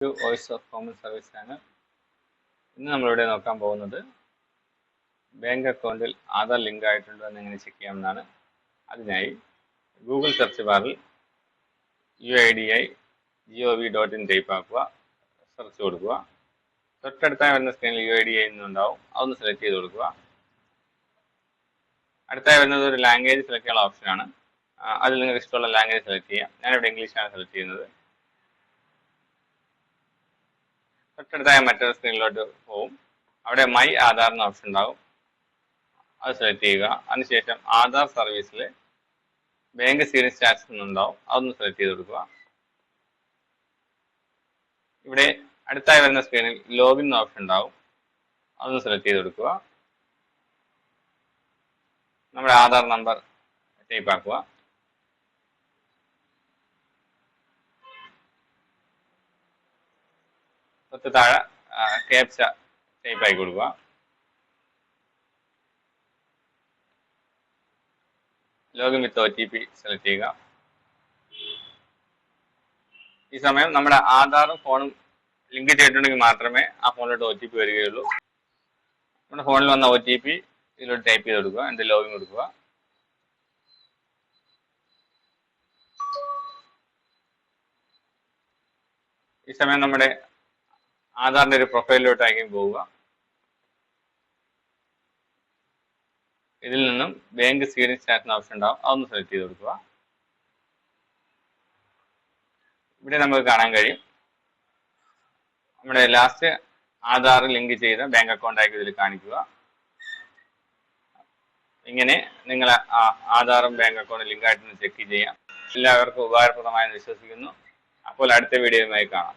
To voice of common service ആണ്. ഇന്ന് നമ്മളിവിടെ നോക്കാൻ പോകുന്നത് ബാങ്ക് അക്കൗണ്ടിൽ ആധാർ ലിങ്ക് ആയിട്ടുണ്ടോ എന്ന് എങ്ങനെ ചെക്ക് ചെയ്യാമെന്നാണ്. അതിനായി ഗൂഗിൾ സെർച്ച് ബാറിൽ U I D I G O V dot in type ആക്കുക സെർച്ച് കൊടുക്കുക. തൊട്ടടുത്തായി വരുന്ന സ്ക്രീനിൽ യു ഐ ഡി ഐ എന്നുണ്ടാവും അതൊന്ന് സെലക്ട് ചെയ്ത് കൊടുക്കുക. അടുത്തായി വരുന്നത് ഒരു ലാംഗ്വേജ് സെലക്ട് ചെയ്യാനുള്ള ഓപ്ഷനാണ് അതിൽ നിങ്ങൾക്ക് ഇഷ്ടമുള്ള ലാംഗ്വേജ് സെലക്ട് ചെയ്യാം. ഞാനിവിടെ ഇംഗ്ലീഷാണ് സെലക്ട് ചെയ്യുന്നത്. തൊട്ടടുത്തായ മറ്റൊരു സ്ക്രീനിലോട്ട് പോവും. അവിടെ മൈ ആധാർ എന്ന ഓപ്ഷൻ ഉണ്ടാവും. അത് സെലക്ട് ചെയ്യുക. അതിനുശേഷം ആധാർ സർവീസിൽ ബാങ്ക് സീരിയസ് സ്റ്റാറ്റസ് എന്നുണ്ടാവും അതൊന്ന് സെലക്ട് ചെയ്ത് കൊടുക്കുക. ഇവിടെ അടുത്തായി വരുന്ന സ്ക്രീനിൽ ലോഗിൻ എന്ന ഓപ്ഷൻ ഉണ്ടാവും. അതൊന്ന് സെലക്ട് ചെയ്ത് കൊടുക്കുക. നമ്മുടെ ആധാർ നമ്പർ ടൈപ്പ് ആക്കുക. തൊട്ട് താഴെ ക്യാപ്ച ആയി കൊടുക്കുക. Login with O T P select ചെയ്യുക. ഈ സമയം നമ്മുടെ ആധാറും ഫോണും ലിങ്ക് ചെയ്തിട്ടുണ്ടെങ്കിൽ മാത്രമേ ആ ഫോണിലോട്ട് ഒ ടി പി വരികയുള്ളൂ. നമ്മുടെ ഫോണിൽ വന്ന ഒ ടി പി ഇതിലോട്ട് ടൈപ്പ് ചെയ്ത് കൊടുക്കുക എന്നിട്ട് ലോഗിൻ കൊടുക്കുക. ഈ സമയം നമ്മുടെ ആധാറിന്റെ ഒരു പ്രൊഫൈലിലോട്ടായിരിക്കും പോവുക. ഇതിൽ നിന്നും ബാങ്ക് സീരിയസ് സ്റ്റാറ്റിന് ഓപ്ഷൻ ഉണ്ടാവും അതൊന്ന് സെലക്ട് ചെയ്ത് കൊടുക്കുക. ഇവിടെ നമുക്ക് കാണാൻ കഴിയും. നമ്മുടെ ലാസ്റ്റ് ആധാർ ലിങ്ക് ചെയ്ത ബാങ്ക് അക്കൗണ്ട് ആയിരിക്കും ഇതിൽ കാണിക്കുക. ഇങ്ങനെ നിങ്ങൾ ആധാറും ബാങ്ക് അക്കൗണ്ടും ലിങ്ക് ആയിട്ടൊന്ന് ചെക്ക് ചെയ്യാം. എല്ലാവർക്കും ഉപകാരപ്രദമായെന്ന് വിശ്വസിക്കുന്നു. അപ്പോൾ അടുത്ത വീഡിയോയുമായി കാണാം.